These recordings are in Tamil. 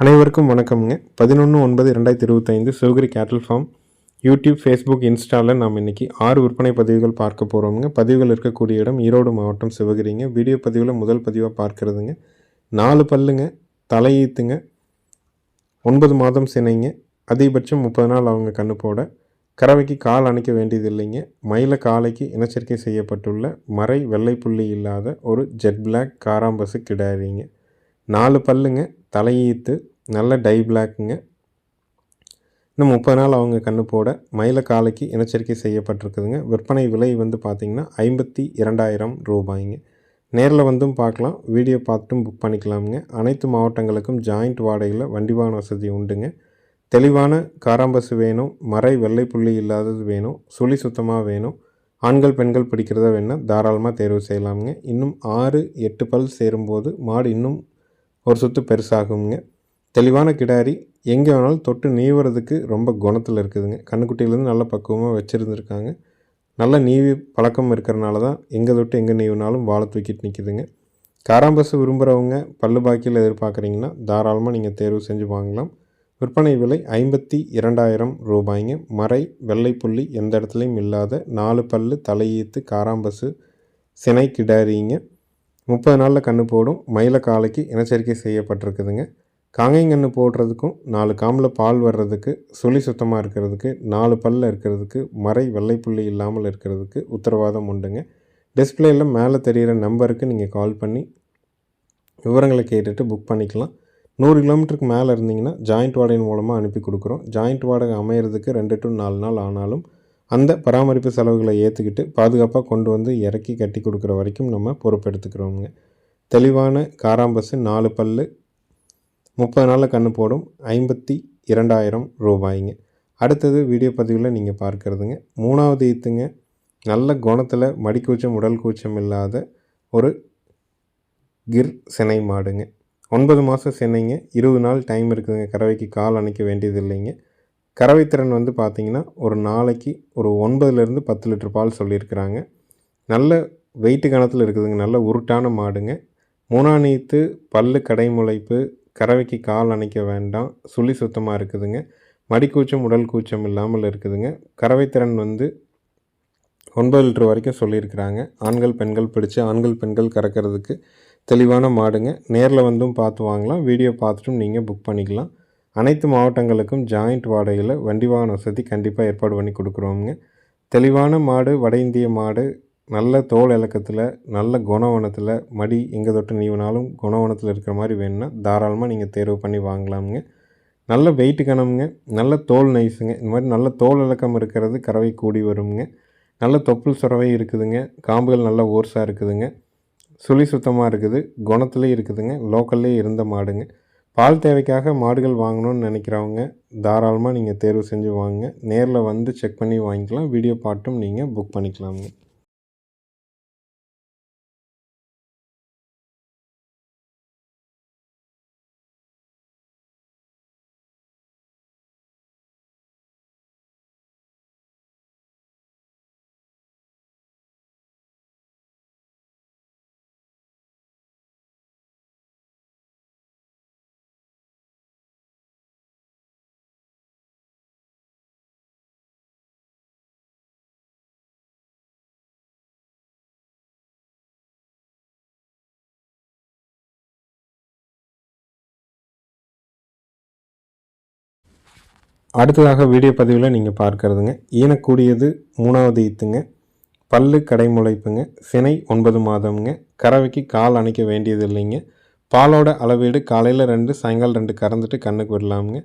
அனைவருக்கும் வணக்கம்ங்க. பதினொன்று ஒன்பது ரெண்டாயிரத்தி இருபத்தைந்து சிவகிரி கேட்டல் ஃபார்ம் யூடியூப் ஃபேஸ்புக் இன்ஸ்டாவில் நாம் இன்றைக்கி ஆறு விற்பனை பதிவுகள் பார்க்க போகிறோமுங்க பதிவுகள் இருக்கக்கூடிய இடம் ஈரோடு மாவட்டம் சிவகிரிங்க. வீடியோ பதிவில் முதல் பதிவாக பார்க்கறதுங்க. நாலு பல்லுங்க தலையீத்துங்க ஒன்பது மாதம் சினைங்க அதிகபட்சம் முப்பது நாள் அவங்க கண்ணு போட. கறவைக்கு கால் அணைக்க வேண்டியது இல்லைங்க மயில காலைக்கு இனச்சரிக்கை செய்யப்பட்டுள்ள மறை வெள்ளை புள்ளி இல்லாத ஒரு ஜெட் பிளாக் காராம்பசு கிடாரிங்க. நாலு பல்லுங்க தலையீத்து நல்ல டை பிளாக்குங்க. இன்னும் முப்பது நாள் அவங்க கண்ணு போட மயில காலைக்கு இனச்சரிக்கை செய்யப்பட்டிருக்குதுங்க. விற்பனை விலை வந்து பார்த்திங்கன்னா ஐம்பத்தி இரண்டாயிரம் ரூபாய்ங்க. நேரில் வந்தும் பார்க்கலாம் வீடியோ பார்த்துட்டும் புக் பண்ணிக்கலாமுங்க. அனைத்து மாவட்டங்களுக்கும் ஜாயிண்ட் வாடகையில் வண்டி வாகன வசதி உண்டுங்க. தெளிவான காராம்பசு வேணும் மறை வெள்ளை புள்ளி இல்லாதது வேணும் சுழி சுத்தமாக வேணும் ஆண்கள் பெண்கள் பிடிக்கிறத வேணால் தாராளமாக தேர்வு செய்யலாமுங்க. இன்னும் ஆறு எட்டு பல் சேரும்போது மாடு இன்னும் ஒரு சொத்து பெருசாகுங்க தெளிவான கிடாரி எங்கே வேணாலும் தொட்டு நீவுறதுக்கு ரொம்ப குணத்தில் இருக்குதுங்க. கண்ணுக்குட்டியிலேருந்து நல்ல பக்குவமாக வச்சுருந்துருக்காங்க. நல்ல நீவி பழக்கம் இருக்கிறனால தான் எங்கே தொட்டு எங்கே நீவினாலும் வாழை தூக்கிட்டு நிற்கிதுங்க காராம்பஸ் விரும்புகிறவங்க பல்லு பாக்கியில் எதிர்பார்க்குறீங்கன்னா தாராளமாக நீங்கள் தேர்வு செஞ்சு வாங்கலாம். விற்பனை விலை ஐம்பத்தி இரண்டாயிரம் ரூபாய்ங்க. மறை வெள்ளை புள்ளி எந்த இடத்துலையும் இல்லாத நாலு பல்லு தலையீத்து காராம்பசு சினை கிடாரிங்க. முப்பது நாளில் கன்று போடும். மயில காலைக்கு இனச்சரிக்கை செய்யப்பட்டிருக்குதுங்க. காங்கைங்கன்று போடுறதுக்கும் நாலு காமில் பால் வர்றதுக்கு சுழி சுத்தமாக இருக்கிறதுக்கு நாலு பல்ல இருக்கிறதுக்கு மறை வெள்ளைப்புள்ளி இல்லாமல் இருக்கிறதுக்கு உத்தரவாதம் உண்டுங்க. டிஸ்பிளேயில் மேலே தெரிகிற நம்பருக்கு நீங்கள் கால் பண்ணி விவரங்களை கேட்டுட்டு புக் பண்ணிக்கலாம். நூறு கிலோமீட்டருக்கு மேலே இருந்தீங்கன்னா ஜாயிண்ட் வாடகை மூலமாக அனுப்பி கொடுக்குறோம். ஜாயிண்ட் வாடகை அமையிறதுக்கு ரெண்டு டு நாலு நாள் ஆனாலும் அந்த பராமரிப்பு செலவுகளை ஏற்றுக்கிட்டு பாதுகாப்பாக கொண்டு வந்து இறக்கி கட்டி கொடுக்குற வரைக்கும் நம்ம பொறுப்பெடுத்துக்கிறோங்க தெளிவான காராம்பஸ்ஸு நாலு பல்லு முப்பது நாளில் கன்று போடும் ஐம்பத்தி இரண்டாயிரம் ரூபாய்ங்க. அடுத்தது வீடியோ பதிவில் நீங்கள் பார்க்குறதுங்க. மூணாவது ஈத்துங்க நல்ல குணத்தில் மடிக்கூச்சம் உடல் கூச்சம் இல்லாத ஒரு கிர் சினை மாடுங்க. ஒன்பது மாதம் சினைங்க இருபது நாள் டைம் இருக்குதுங்க. கறவைக்கு கால் அணைக்க வேண்டியது இல்லைங்க கறவை திறன் வந்து பார்த்திங்கன்னா ஒரு நாளைக்கு ஒரு ஒன்பதுலேருந்து பத்து லிட்டர் பால் சொல்லியிருக்கிறாங்க. நல்ல வெயிட்டு கணத்தில் இருக்குதுங்க. நல்ல உருட்டான மாடுங்க. மூணாணித்து பல்லு கடைமுளைப்பு கறவைக்கு கால் அணைக்க வேண்டாம். சுழி சுத்தமாக இருக்குதுங்க. மடிக்கூச்சம் உடல் கூச்சம் இல்லாமல் இருக்குதுங்க. கறவை திறன் வந்து ஒன்பது லிட்டர் வரைக்கும் சொல்லியிருக்கிறாங்க. ஆண்கள் பெண்கள் பிடிச்சி ஆண்கள் பெண்கள் கறக்கிறதுக்கு தெளிவான மாடுங்க. நேரில் வந்தும் பார்த்து வாங்கலாம். வீடியோ பார்த்துட்டும் நீங்கள் புக் பண்ணிக்கலாம். அனைத்து மாவட்டங்களுக்கும் ஜாயிண்ட் வாடகையில் வண்டி வாகன வசதி கண்டிப்பாக ஏற்பாடு பண்ணி கொடுக்குறோங்க தெளிவான மாடு வட இந்திய மாடு நல்ல தோல் இலக்கத்தில் நல்ல குணவனத்தில் மடி எங்கே தொட்டு நீவினாலும் குணவனத்தில் இருக்கிற மாதிரி வேணும்னா தாராளமாக நீங்கள் தேர்வு பண்ணி வாங்கலாமுங்க. நல்ல வெயிட்டு கணமுங்க நல்ல தோல் நைஸுங்க இந்த மாதிரி நல்ல தோல் இலக்கம் இருக்கிறது கறவை கூடி வருங்க நல்ல தொப்புள் சுரவை இருக்குதுங்க காம்புகள் நல்ல ஓர்ஸாக இருக்குதுங்க. சுழி சுத்தமாக இருக்குது குணத்துலேயும் இருக்குதுங்க லோக்கல்லே இருந்த மாடுங்க. பால் தேவைக்காக மாடுகள் வாங்கணும்னு நினைக்கிறவங்க தாராளமாக நீங்கள் தேர்வு செஞ்சு வாங்க நேரில் வந்து செக் பண்ணி வாங்கிக்கலாம். வீடியோ பாட்டும் நீங்கள் புக் பண்ணிக்கலாமுங்க. அடுத்ததாக வீடியோ பதிவில் நீங்கள் பார்க்குறதுங்க. ஈனக்கூடியது மூணாவது ஈத்துங்க. பல்லு கடைமுளைப்புங்க. சினை ஒன்பது மாதம்ங்க. கறவைக்கு கால் அணைக்க வேண்டியது இல்லைங்க பாலோட அளவீடு காலையில் ரெண்டு சாயங்காலம் ரெண்டு கறந்துட்டு கண்ணுக்கு விடலாமுங்க.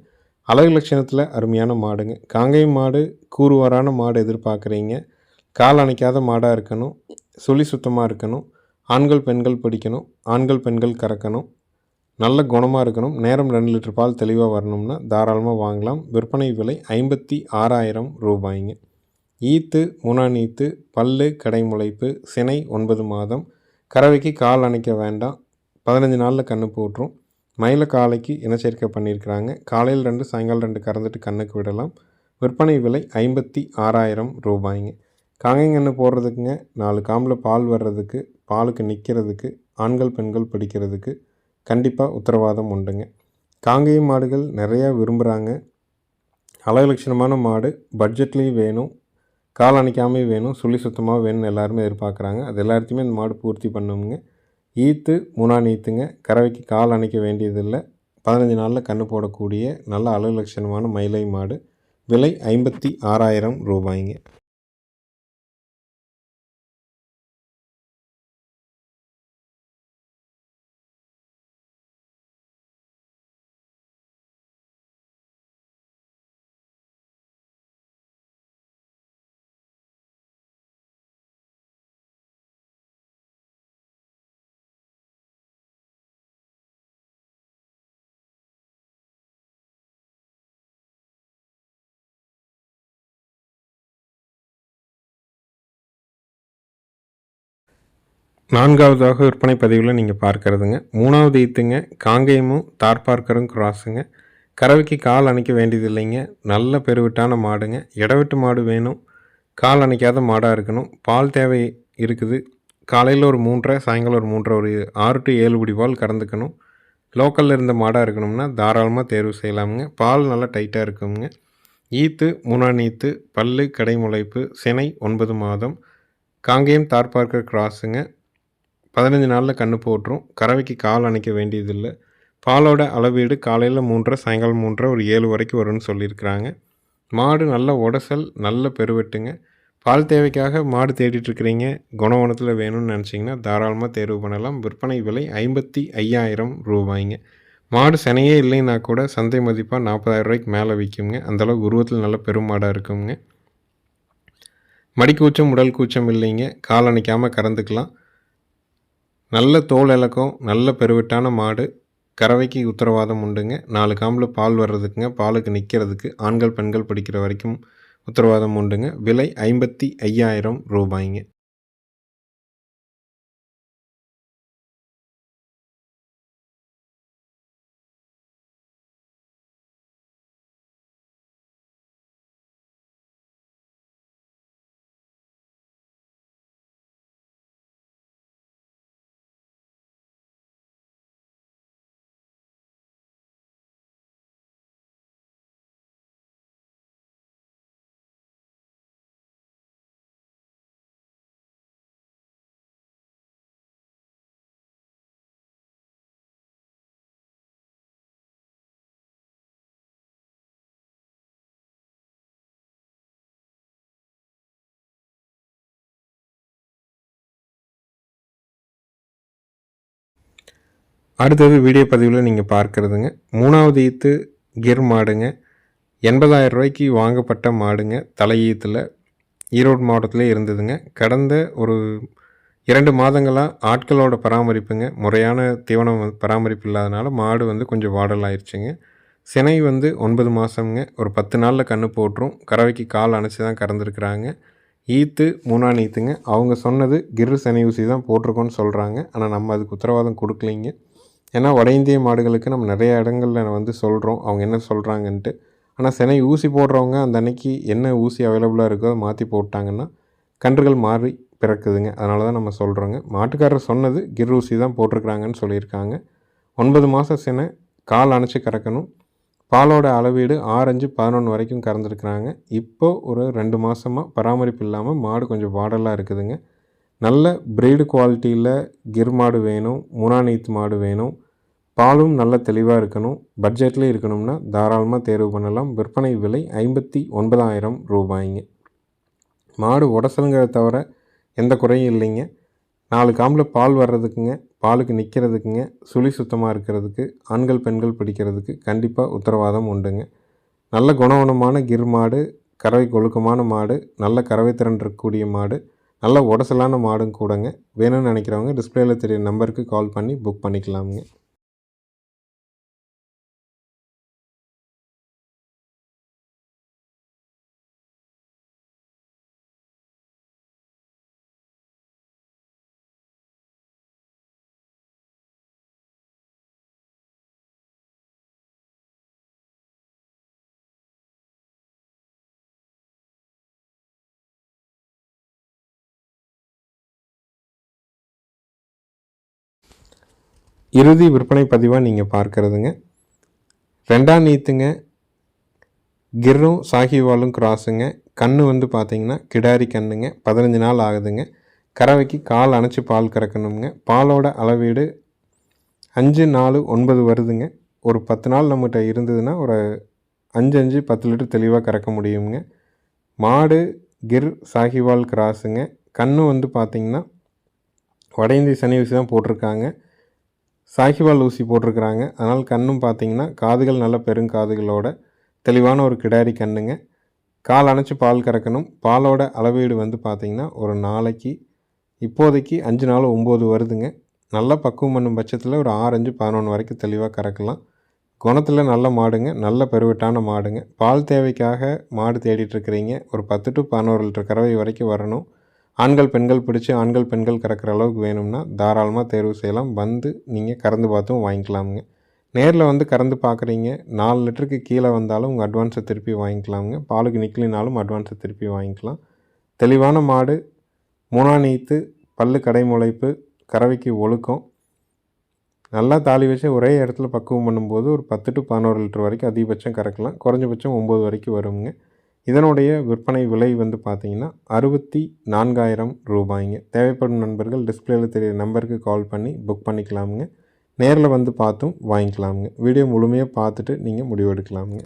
அழகு லட்சணத்தில் அருமையான மாடுங்க. காங்கை மாடு கூறுவாரான மாடு எதிர்பார்க்குறீங்க. கால் அணைக்காத மாடாக இருக்கணும். சுழி சுத்தமாக இருக்கணும். ஆண்கள் பெண்கள் பிடிக்கணும். ஆண்கள் பெண்கள் கறக்கணும். நல்ல குணமாக இருக்கணும். நேரம் ரெண்டு லிட்டர் பால் தெளிவாக வரணும்னா தாராளமாக வாங்கலாம். விற்பனை விலை ஐம்பத்தி ஆறாயிரம் ரூபாய்ங்க. ஈத்து முனானீத்து பல்லு கடைமுளைப்பு சினை ஒன்பது மாதம். கறவைக்கு கால் அணைக்க வேண்டாம். பதினஞ்சு நாளில் கன்று போட்டுரும். மயில காலைக்கு இனச்சேர்க்கை பண்ணியிருக்கிறாங்க. காலையில் ரெண்டு சாயங்காலம் ரெண்டு கறந்துட்டு கண்ணுக்கு விடலாம். விற்பனை விலை ஐம்பத்தி ஆறாயிரம் ரூபாய்ங்க. காங்கைங்கன்று போடுறதுக்குங்க. நாலு காம்பில் பால் வர்றதுக்கு பாலுக்கு நிற்கிறதுக்கு ஆண்கள் பெண்கள் பிடிக்கிறதுக்கு கண்டிப்பாக உத்தரவாதம் உண்டுங்க. காங்கேயம் மாடுகள் நிறையா விரும்புகிறாங்க அழகுலட்சணமான மாடு பட்ஜெட்லேயும் வேணும் கால் அணைக்காமல் வேணும் சுழி சுத்தமாக வேணும்னு எல்லாருமே எதிர்பார்க்குறாங்க. அது எல்லாத்தையுமே இந்த மாடு பூர்த்தி பண்ணுங்க ஈத்து மூணா நீத்துங்க. கறவைக்கு கால் அணைக்க வேண்டியதில்லை. பதினஞ்சு நாளில் கன்று போடக்கூடிய நல்ல அழகு லட்சணமான மயிலை மாடு. விலை ஐம்பத்தி ஆறாயிரம் ரூபாய்ங்க. நான்காவதாக விற்பனை பதிவில் நீங்கள் பார்க்கறதுங்க. மூணாவது ஈத்துங்க காங்கேயமும் தார்பார்க்கரும் கிராஸுங்க கறவைக்கு கால் அணைக்க வேண்டியது இல்லைங்க. நல்ல பெருவிட்டான மாடுங்க. இடவிட்டு மாடு வேணும். கால் அணைக்காத மாடாக இருக்கணும். பால் தேவை இருக்குது. காலையில் ஒரு மூன்றரை சாயங்காலம் ஒரு மூன்றரை ஒரு ஆறு டு ஏழு குடி பால் கறந்துக்கணும். லோக்கலில் இருந்த மாடாக இருக்கணும்னா தாராளமாக தேர்வு செய்யலாமுங்க. பால் நல்லா டைட்டாக இருக்குங்க. ஈத்து மூணா நீத்து பல்லு கடைமுளைப்பு சினை ஒன்பது மாதம். காங்கேயம் தார்பார்க்கர் கிராஸுங்க பதினஞ்சு நாளில் கன்று போட்டுரும். கறவைக்கு கால் அணைக்க வேண்டியதில்லை. பாலோட அளவீடு காலையில் மூன்றரை சாயங்காலம் மூன்றரை ஒரு ஏழு வரைக்கும் வரும்னு சொல்லியிருக்கிறாங்க. மாடு நல்ல உடசல் நல்ல பெருவெட்டுங்க. பால் தேவைக்காக மாடு தேடிட்டுருக்கிறீங்க. குணவனத்தில் வேணும்னு நினச்சிங்கன்னா தாராளமாக தேர்வு பண்ணலாம். விற்பனை விலை ஐம்பத்தி ஐயாயிரம் ரூபாய்ங்க. மாடு சனையே இல்லைன்னா கூட சந்தை மதிப்பாக நாற்பதாயிரம் ரூபாய்க்கு மேலே விற்குங்க அந்தளவுக்கு உருவத்தில் நல்ல பெரும் மாடாக இருக்குங்க. மடிக்கூச்சம் உடல் கூச்சம் இல்லைங்க. கால் அணைக்காமல் கறந்துக்கலாம். நல்ல தோல் இலக்கம் நல்ல பெருவிட்டான மாடு கறவைக்கு உத்தரவாதம் உண்டுங்க. நாலு காம்பில் பால் வர்றதுக்குங்க பாலுக்கு நிற்கிறதுக்கு ஆண்கள் பெண்கள் பிடிக்கிற வரைக்கும் உத்தரவாதம் உண்டுங்க. விலை ஐம்பத்தி ஐயாயிரம் ரூபாய்ங்க. அடுத்தது வீடியோ பதிவில் நீங்கள் பார்க்குறதுங்க. மூணாவது ஈத்து கிர் மாடுங்க. எண்பதாயிரம் ரூபாய்க்கு வாங்கப்பட்ட மாடுங்க. தலையீத்தில் ஈரோடு மாவட்டத்திலே இருந்ததுங்க. கடந்த ஒரு இரண்டு மாதங்களாக ஆட்களோட பராமரிப்புங்க. முறையான தீவனம் பராமரிப்பு இல்லாதனால மாடு வந்து கொஞ்சம் வாடல் ஆயிடுச்சுங்க சினை வந்து ஒன்பது மாதம்ங்க ஒரு பத்து நாளில் கன்று போட்டுரும். கறவைக்கு கால் அணைச்சி தான் கறந்துருக்குறாங்க. ஈத்து மூணாம் ஈத்துங்க. அவங்க சொன்னது கிரு சினை ஊசி தான் போட்டிருக்கோன்னு சொல்கிறாங்க ஆனால் நம்ம அதுக்கு உத்தரவாதம் கொடுக்கலைங்க. ஏன்னா வட இந்திய மாடுகளுக்கு நம்ம நிறைய இடங்களில் வந்து சொல்கிறோம் அவங்க என்ன சொல்கிறாங்கன்ட்டு ஆனால் செனை ஊசி போடுறவங்க அந்த அன்னைக்கு என்ன ஊசி அவைலபிளாக இருக்கோ அதை மாற்றி போட்டாங்கன்னா கன்றுகள் மாறி பிறக்குதுங்க. அதனால தான் நம்ம சொல்கிறோங்க மாட்டுக்காரர் சொன்னது கிர் ஊசி தான் போட்டிருக்கிறாங்கன்னு சொல்லியிருக்காங்க. ஒன்பது மாதம் செனை கால் அணைச்சி கறக்கணும். பாலோட அளவீடு ஆரஞ்சு பதினொன்று வரைக்கும் கறந்துருக்குறாங்க. இப்போது ஒரு ரெண்டு மாதமாக பராமரிப்பு இல்லாமல் மாடு கொஞ்சம் வாடலாக இருக்குதுங்க. நல்ல ப்ரீடு குவாலிட்டியில் கிர் மாடு வேணும் முனாநீத் மாடு வேணும். பாலும் நல்ல தெளிவாக இருக்கணும். பட்ஜெட்டில் இருக்கணும்னா தாராளமாக தேர்வு பண்ணலாம். விற்பனை விலை ஐம்பத்தி ஒன்பதாயிரம் ரூபாய்ங்க. மாடு உடசலுங்கிறத தவிர எந்த குறையும் இல்லைங்க. நாலு காம்பில் பால் வர்றதுக்குங்க பாலுக்கு நிற்கிறதுக்குங்க சுழி சுத்தமாக இருக்கிறதுக்கு ஆண்கள் பெண்கள் பிடிக்கிறதுக்கு கண்டிப்பாக உத்தரவாதம் உண்டுங்க. நல்ல குணவனமான கிர் மாடு கறவை கொழுக்கமான மாடு நல்ல கறவை திறன் இருக்கக்கூடிய மாடு நல்ல உடசலான மாடும் கூடங்க வேணும்னு நினைக்கிறவங்க டிஸ்பிளேயில் தெரிய நம்பருக்கு கால் பண்ணி புக் பண்ணிக்கலாமுங்க. இறுதி விற்பனை பதிவாக நீங்கள் பார்க்குறதுங்க. ரெண்டாம் நீத்துங்க. கிர்ரும் சாகிவாலும் கிராஸுங்க. கன்று வந்து பார்த்தீங்கன்னா கிடாரி கண்ணுங்க. பதினஞ்சு நாள் ஆகுதுங்க. கறவைக்கு கால் அணைச்சி பால் கறக்கணுங்க. பாலோட அளவீடு அஞ்சு நாலு ஒன்பது வருதுங்க. ஒரு பத்து நாள் நம்மகிட்ட இருந்ததுன்னா ஒரு அஞ்சு அஞ்சு பத்து லிட்டர் தெளிவாக கறக்க முடியுங்க. மாடு கிர் சாகிவால் கிராஸுங்க. கன்று வந்து பார்த்திங்கன்னா வட இந்திய சனி ஊசி தான் போட்டிருக்காங்க. சாகிவால் ஊசி போட்டிருக்கிறாங்க. அதனால் கண்ணும் பார்த்தீங்கன்னா காதுகள் நல்ல பெருங்காதுகளோட தெளிவான ஒரு கிடாரி கண்ணுங்க. கால் அணைச்சி பால் கறக்கணும். பாலோட அளவீடு வந்து பார்த்திங்கன்னா ஒரு நாளைக்கு இப்போதைக்கு அஞ்சு நாள் ஒம்பது வருதுங்க. நல்லா பக்குவம் பண்ணும் பட்சத்தில் ஒரு ஆறஞ்சு பதினொன்று வரைக்கும் தெளிவாக கறக்கலாம். குணத்தில் நல்ல மாடுங்க. நல்ல பெருவிட்டான மாடுங்க. பால் தேவைக்காக மாடு தேடிட்டுருக்கிறீங்க ஒரு பத்து டு பதினோரு லிட்டர் கறவை வரைக்கும் வரணும். ஆண்கள் பெண்கள் பிடிச்சி ஆண்கள் பெண்கள் கறக்கிற அளவுக்கு வேணும்னா தாராளமாக தேர்வு செய்யலாம். வந்து நீங்கள் கறந்து பார்த்தும் வாங்கிக்கலாமுங்க. நேரில் வந்து கறந்து பார்க்குறீங்க நாலு லிட்டருக்கு கீழே வந்தாலும் உங்கள் அட்வான்ஸை திருப்பி வாங்கிக்கலாமுங்க. பாலுக்கு நிற்கலினாலும் அட்வான்ஸை திருப்பி வாங்கிக்கலாம். தெளிவான மாடு மூணா நீத்து பல்லு கடை முளைப்பு கறவைக்கு ஒழுக்கம். நல்லா தாலி வச்சு ஒரே இடத்துல பக்குவம் பண்ணும்போது ஒரு பத்து டு பதினோரு லிட்டர் வரைக்கும் அதிகபட்சம் கறக்கலாம். குறைஞ்சபட்சம் ஒம்பது வரைக்கும் வருங்க. இதனுடைய விற்பனை விலை வந்து பார்த்தீங்கன்னா அறுபத்தி நான்காயிரம் ரூபாய்ங்க. தேவைப்படும் நண்பர்கள் டிஸ்பிளேயில் தெரிய நம்பருக்கு கால் பண்ணி புக் பண்ணிக்கலாமுங்க. நேரில் வந்து பார்த்தும் வாங்கிக்கலாமுங்க. வீடியோ முழுமையாக பார்த்துட்டு நீங்கள் முடிவெடுக்கலாமுங்க.